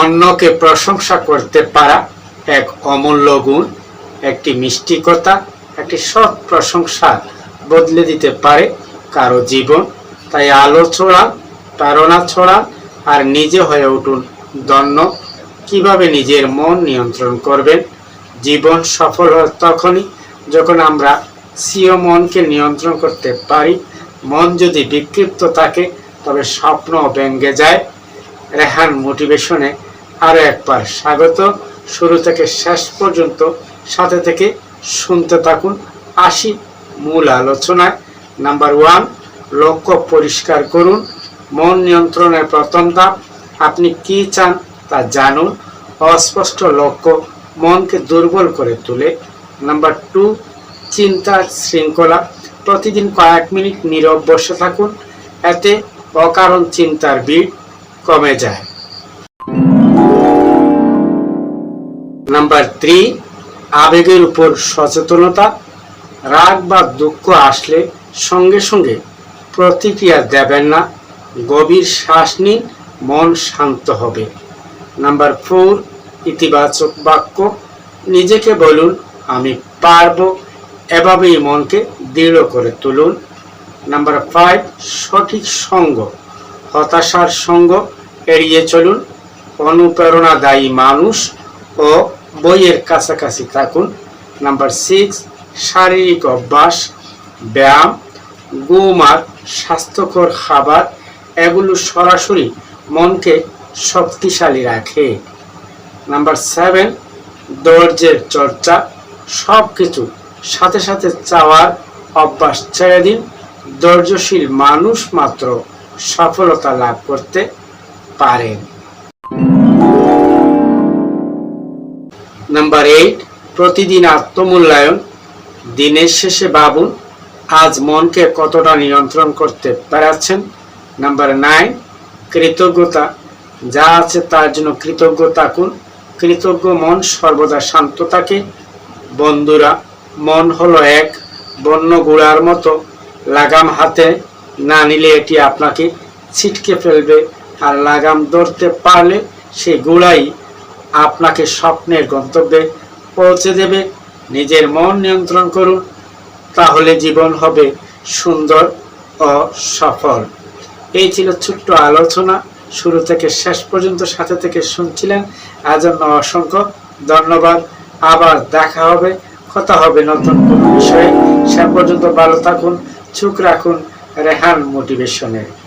অন্যকে প্রশংসা করতে পারা এক অমূল্য গুণ, একটি মিষ্টিকতা, একটি সৎ প্রশংসা বদলে দিতে পারে কারও জীবন। তাই আলো ছড়ান প্রেরণা ছড়ান আর নিজে হয়ে উঠুন দন্য কীভাবে নিজের মন নিয়ন্ত্রণ করবেন? জীবন সফল হয় তখনই যখন আমরা সিও মনকে নিয়ন্ত্রণ করতে পারি। মন যদি বিক্ষিপ্ত থাকে, তবে স্বপ্ন ব্যঙ্গে যায়। রেহান মোটিভেশনে আরও একবার স্বাগত। শুরু থেকে শেষ পর্যন্ত সাথে থেকে শুনতে থাকুন আসি মূল আলোচনায়। নাম্বার ওয়ান, লক্ষ্য পরিষ্কার করুন। মন নিয়ন্ত্রণের প্রথম ধাপ, আপনি কি চান তা জানুন। অস্পষ্ট লক্ষ্য মনকে দুর্বল করে তোলে। নাম্বার টু চিন্তার শৃঙ্খলা। প্রতিদিন কয়েক মিনিট নীরব বসে থাকুন। এতে অকারণ চিন্তার ভিড় কমে যায়। নাম্বার থ্রি আবেগের উপর সচেতনতা, রাগ বা দুঃখ আসলে সঙ্গে সঙ্গে প্রতিক্রিয়া দেবেন না, গভীর শ্বাস নিন, মন শান্ত হবে। নাম্বার ফোর ইতিবাচক বাক্য, নিজেকে বলুন, আমি পারব। এভাবেই মনকে দৃঢ় করে তুলুন। নাম্বার ফাইভ সঠিক সঙ্গ, হতাশার সঙ্গ এড়িয়ে চলুন। অনুপ্রেরণাদায়ী মানুষ ও বইয়ের কাছাকাছি থাকুন। নাম্বার সিক্স শারীরিক অভ্যাস, ব্যায়াম, ঘুম আর স্বাস্থ্যকর খাবার, এগুলো সরাসরি মনকে শক্তিশালী রাখে। নাম্বার সেভেন ধৈর্যের চর্চা সব কিছু সাথে সাথে চাওয়ার অভ্যাস ছেড়ে দিন। ধৈর্যশীল মানুষ মাত্র সফলতা লাভ করতে পারেন। নাম্বার এইট প্রতিদিন আত্মমূল্যায়ন। দিনের শেষে ভাবুন, আজ মনকে কতটা নিয়ন্ত্রণ করতে পারছেন? নাম্বার নাইন কৃতজ্ঞতা। যা আছে তার জন্য কৃতজ্ঞ থাকুন। কৃতজ্ঞ মন সর্বদা শান্ত থাকে। বন্ধুরা, মন হলো এক, বন্য গুড়ার মতো। লাগাম হাতে না নিলে এটি আপনাকে ছিটকে ফেলবে। আর লাগাম ধরতে পারলে সেই গুড়াই আপনাকে স্বপ্নের গন্তব্যে পৌঁছে দেবে। নিজের মন নিয়ন্ত্রণ করুন, তাহলে জীবন হবে সুন্দর ও সফল। এই ছিল ছোট্ট আলোচনা। শুরু থেকে শেষ পর্যন্ত সাথে থেকে শুনছিলেন। আজন্য অসংখ্য ধন্যবাদ। আবার দেখা হবে, কথা হবে নতুন কোনো বিষয়ে। সে পর্যন্ত ভালো থাকুন চুপ রাখুন, রেহান মোটিভেশনের।